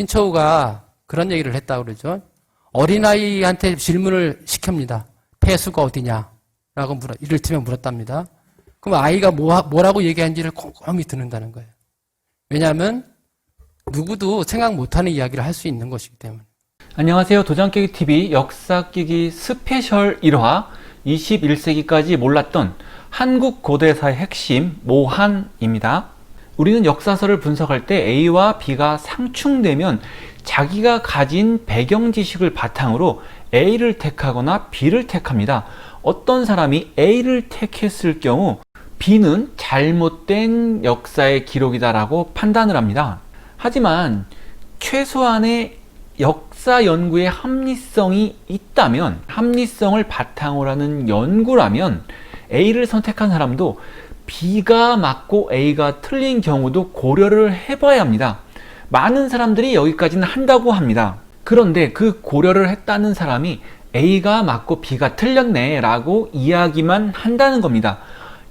신처우가 그런 얘기를 했다고 그러죠. 어린아이한테 질문을 시킵니다. 폐수가 어디냐? 라고 물어, 이를테면 물었답니다. 그럼 아이가 뭐, 뭐라고 얘기한지를 꼼꼼히 듣는다는 거예요. 왜냐하면 누구도 생각 못하는 이야기를 할 수 있는 것이기 때문에. 안녕하세요. 도장깨기 TV 역사끼기 스페셜 1화 21세기까지 몰랐던 한국 고대사의 핵심 모한입니다. 우리는 역사서를 분석할 때 A와 B가 상충되면 자기가 가진 배경 지식을 바탕으로 A를 택하거나 B를 택합니다. 어떤 사람이 A를 택했을 경우 B는 잘못된 역사의 기록이다라고 판단을 합니다. 하지만 최소한의 역사 연구의 합리성이 있다면 합리성을 바탕으로 하는 연구라면 A를 선택한 사람도 B가 맞고 A가 틀린 경우도 고려를 해봐야 합니다. 많은 사람들이 여기까지는 한다고 합니다. 그런데 그 고려를 했다는 사람이 A가 맞고 B가 틀렸네 라고 이야기만 한다는 겁니다.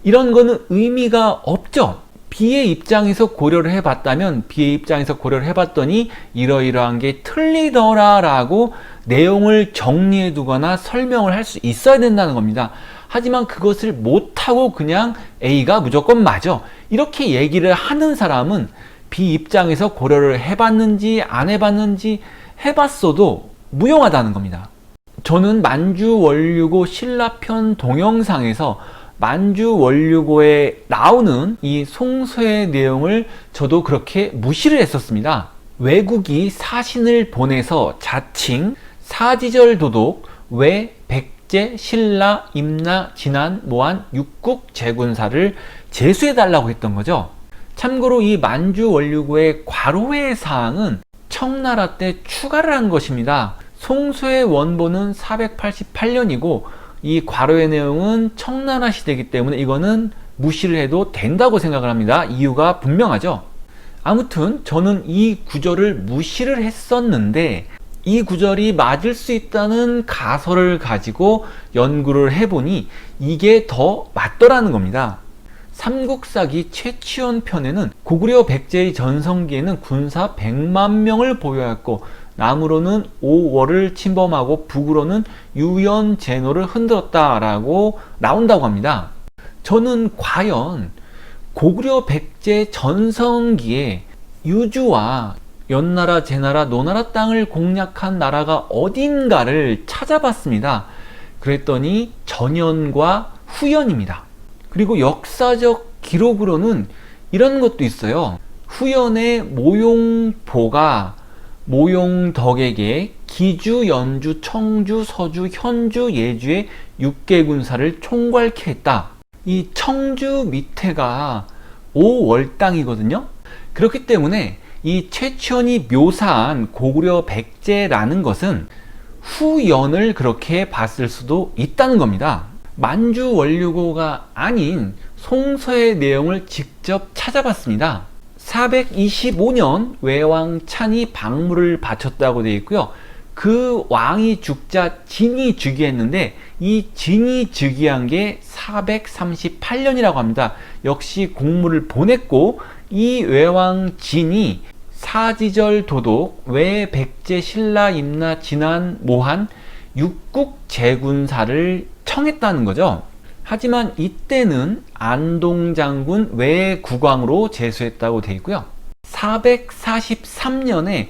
이런 거는 의미가 없죠. B의 입장에서 고려를 해봤다면 B의 입장에서 고려를 해봤더니 이러이러한 게 틀리더라 라고 내용을 정리해 두거나 설명을 할 수 있어야 된다는 겁니다. 하지만 그것을 못하고 그냥 A가 무조건 맞아. 이렇게 얘기를 하는 사람은 B 입장에서 고려를 해봤는지 안 해봤는지 해봤어도 무용하다는 겁니다. 저는 만주 원류고 신라편 동영상에서 만주 원류고에 나오는 이 송서의 내용을 저도 그렇게 무시를 했었습니다. 외국이 사신을 보내서 자칭 사지절 도독 외백 제 신라 임나 진안 모한 육국 제군사를 제수해 달라고 했던 거죠. 참고로 이 만주 원류고의 과로회 사항은 청나라 때 추가를 한 것입니다. 송수의 원본은 488년이고 이 과로의 내용은 청나라 시대이기 때문에 이거는 무시를 해도 된다고 생각을 합니다. 이유가 분명하죠. 아무튼 저는 이 구절을 무시를 했었는데 이 구절이 맞을 수 있다는 가설을 가지고 연구를 해보니 이게 더 맞더라는 겁니다. 삼국사기 최치원 편에는 고구려 백제의 전성기에는 군사 100만 명을 보유하였고 남으로는 오월을 침범하고 북으로는 유연제노를 흔들었다라고 나온다고 합니다. 저는 과연 고구려 백제 전성기에 유주와 연나라, 제나라, 노나라 땅을 공략한 나라가 어딘가를 찾아봤습니다. 그랬더니 전연과 후연입니다. 그리고 역사적 기록으로는 이런 것도 있어요. 후연의 모용보가 모용덕에게 기주, 연주, 청주, 서주, 현주, 예주의 6개 군사를 총괄케 했다. 이 청주 밑에가 5월 땅이거든요. 그렇기 때문에 이 최치원이 묘사한 고구려 백제라는 것은 후연을 그렇게 봤을 수도 있다는 겁니다. 만주 원류고가 아닌 송서의 내용을 직접 찾아봤습니다. 425년 외왕 찬이 박물을 바쳤다고 되어 있고요. 그 왕이 죽자 진이 즉위했는데 이 진이 즉위한 게 438년이라고 합니다. 역시 공물을 보냈고 이 외왕 진이 사지절 도독 외 백제 신라 임나 진안 모한 육국 제군사를 청했다는 거죠. 하지만 이때는 안동 장군 외 국왕으로 제수했다고 되어 있고요. 443년에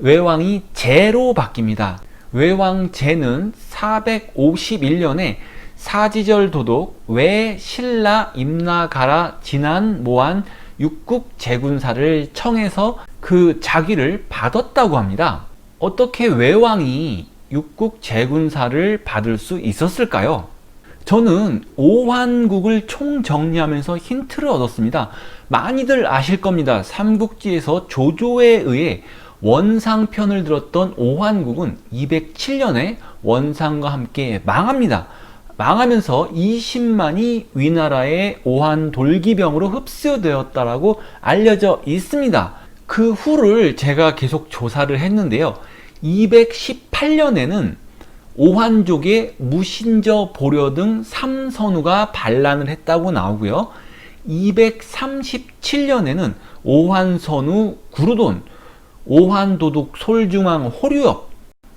외왕이 제로 바뀝니다. 외왕 제는 451년에 사지절 도독 외 신라 임나 가라 진안 모한 육국 제군사를 청해서 그 자기를 받았다고 합니다. 어떻게 외왕이 육국 제군사를 받을 수 있었을까요? 저는 오환국을 총정리하면서 힌트를 얻었습니다. 많이들 아실 겁니다. 삼국지에서 조조에 의해 원상편을 들었던 오환국은 207년에 원상과 함께 망합니다. 망하면서 20만이 위나라의 오한 돌기병으로 흡수되었다라고 알려져 있습니다. 그 후를 제가 계속 조사를 했는데요. 218년에는 오한족의 무신저 보려 등 삼선우가 반란을 했다고 나오고요. 237년에는 오한선우 구르돈, 오한도둑 솔중앙 호류엽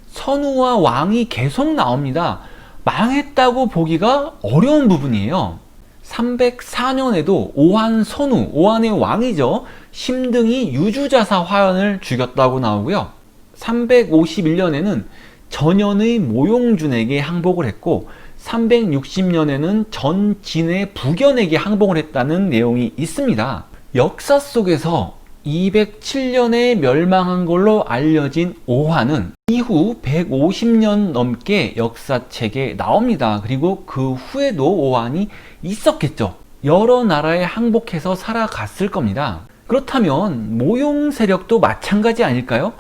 선우와 왕이 계속 나옵니다. 망했다고 보기가 어려운 부분이에요. 304년에도 오한 선우, 오한의 왕이죠. 심등이 유주자사 화연을 죽였다고 나오고요. 351년에는 전현의 모용준에게 항복을 했고 360년에는 전진의 부견에게 항복을 했다는 내용이 있습니다. 역사 속에서 207년에 멸망한 걸로 알려진 오한은 이후 150년 넘게 역사책에 나옵니다. 그리고 그 후에도 오한이 있었겠죠. 여러 나라에 항복해서 살아갔을 겁니다. 그렇다면 모용 세력도 마찬가지 아닐까요?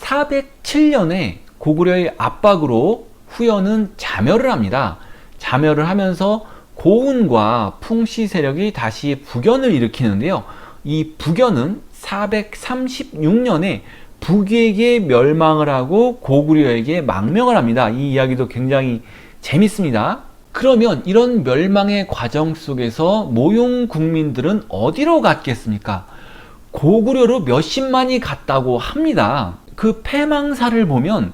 407년에 고구려의 압박으로 후연은 자멸을 합니다. 자멸을 하면서 고운과 풍씨 세력이 다시 부견을 일으키는데요. 이 부견은 436년에 북에게 멸망을 하고 고구려에게 망명을 합니다. 이 이야기도 굉장히 재밌습니다. 그러면 이런 멸망의 과정 속에서 모용 국민들은 어디로 갔겠습니까? 고구려로 몇십만이 갔다고 합니다. 그 패망사를 보면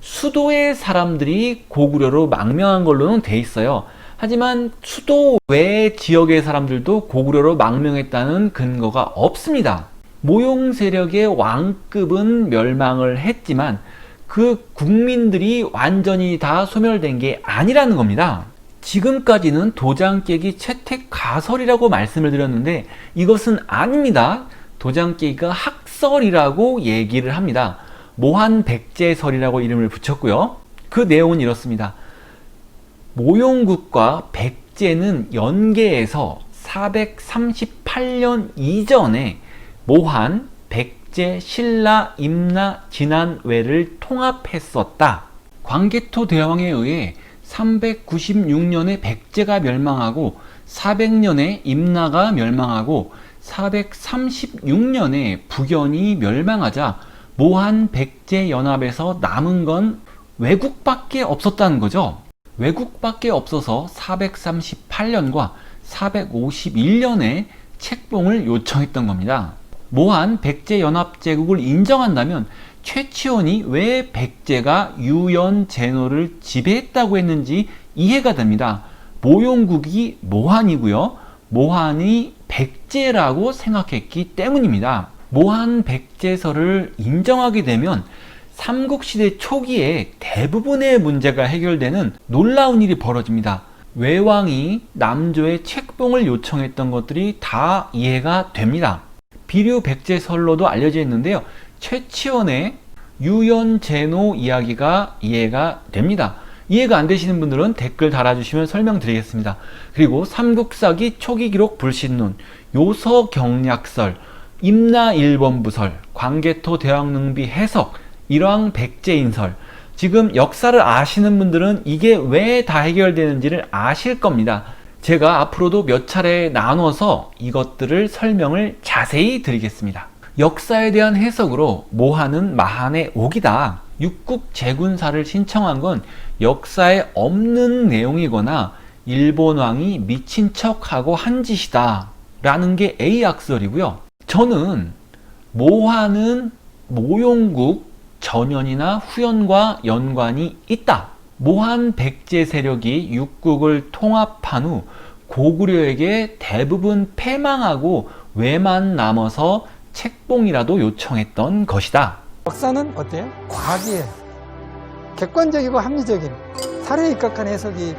수도의 사람들이 고구려로 망명한 걸로는 돼 있어요. 하지만 수도 외 지역의 사람들도 고구려로 망명했다는 근거가 없습니다. 모용 세력의 왕급은 멸망을 했지만 그 국민들이 완전히 다 소멸된 게 아니라는 겁니다. 지금까지는 도장 깨기 채택 가설이라고 말씀을 드렸는데 이것은 아닙니다. 도장 깨기가 학설이라고 얘기를 합니다. 모한 백제설이라고 이름을 붙였고요. 그 내용은 이렇습니다. 모용국과 백제는 연계해서 438년 이전에 모한, 백제, 신라, 임나, 진안외를 통합했었다. 광개토 대왕에 의해 396년에 백제가 멸망하고 400년에 임나가 멸망하고 436년에 북연이 멸망하자 모한 백제 연합에서 남은 건 외국밖에 없었다는 거죠. 외국밖에 없어서 438년과 451년에 책봉을 요청했던 겁니다. 모한 백제 연합 제국을 인정한다면 최치원이 왜 백제가 유연 제노를 지배했다고 했는지 이해가 됩니다. 모용국이 모한이고요. 모한이 백제라고 생각했기 때문입니다. 모한 백제설을 인정하게 되면 삼국시대 초기에 대부분의 문제가 해결되는 놀라운 일이 벌어집니다. 외왕이 남조의 책봉을 요청했던 것들이 다 이해가 됩니다. 비류 백제설로도 알려져 있는데요. 최치원의 유연제노 이야기가 이해가 됩니다. 이해가 안 되시는 분들은 댓글 달아주시면 설명드리겠습니다. 그리고 삼국사기 초기 기록 불신론, 요서경략설, 임나 1번부설, 광개토 대왕능비 해석, 일왕 백제 인설. 지금 역사를 아시는 분들은 이게 왜 다 해결되는지를 아실 겁니다. 제가 앞으로도 몇 차례 나눠서 이것들을 설명을 자세히 드리겠습니다. 역사에 대한 해석으로 모하는 마한의 옥이다. 육국 재군사를 신청한 건 역사에 없는 내용이거나 일본 왕이 미친 척하고 한 짓이다. 라는 게 A 학설이고요. 저는 모하는 모용국 전연이나 후연과 연관이 있다. 모한 백제 세력이 육국을 통합한 후 고구려에게 대부분 패망하고 외만 남아서 책봉이라도 요청했던 것이다. 역사는 어때요? 과학이에요. 객관적이고 합리적인 사례에 입각한 해석이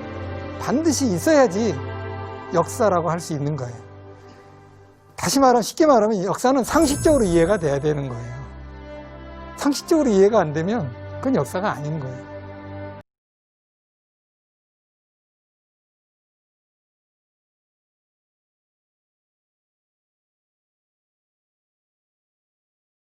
반드시 있어야지 역사라고 할 수 있는 거예요. 다시 말하면 쉽게 말하면 역사는 상식적으로 이해가 돼야 되는 거예요. 상식적으로 이해가 안 되면 그건 역사가 아닌 거예요.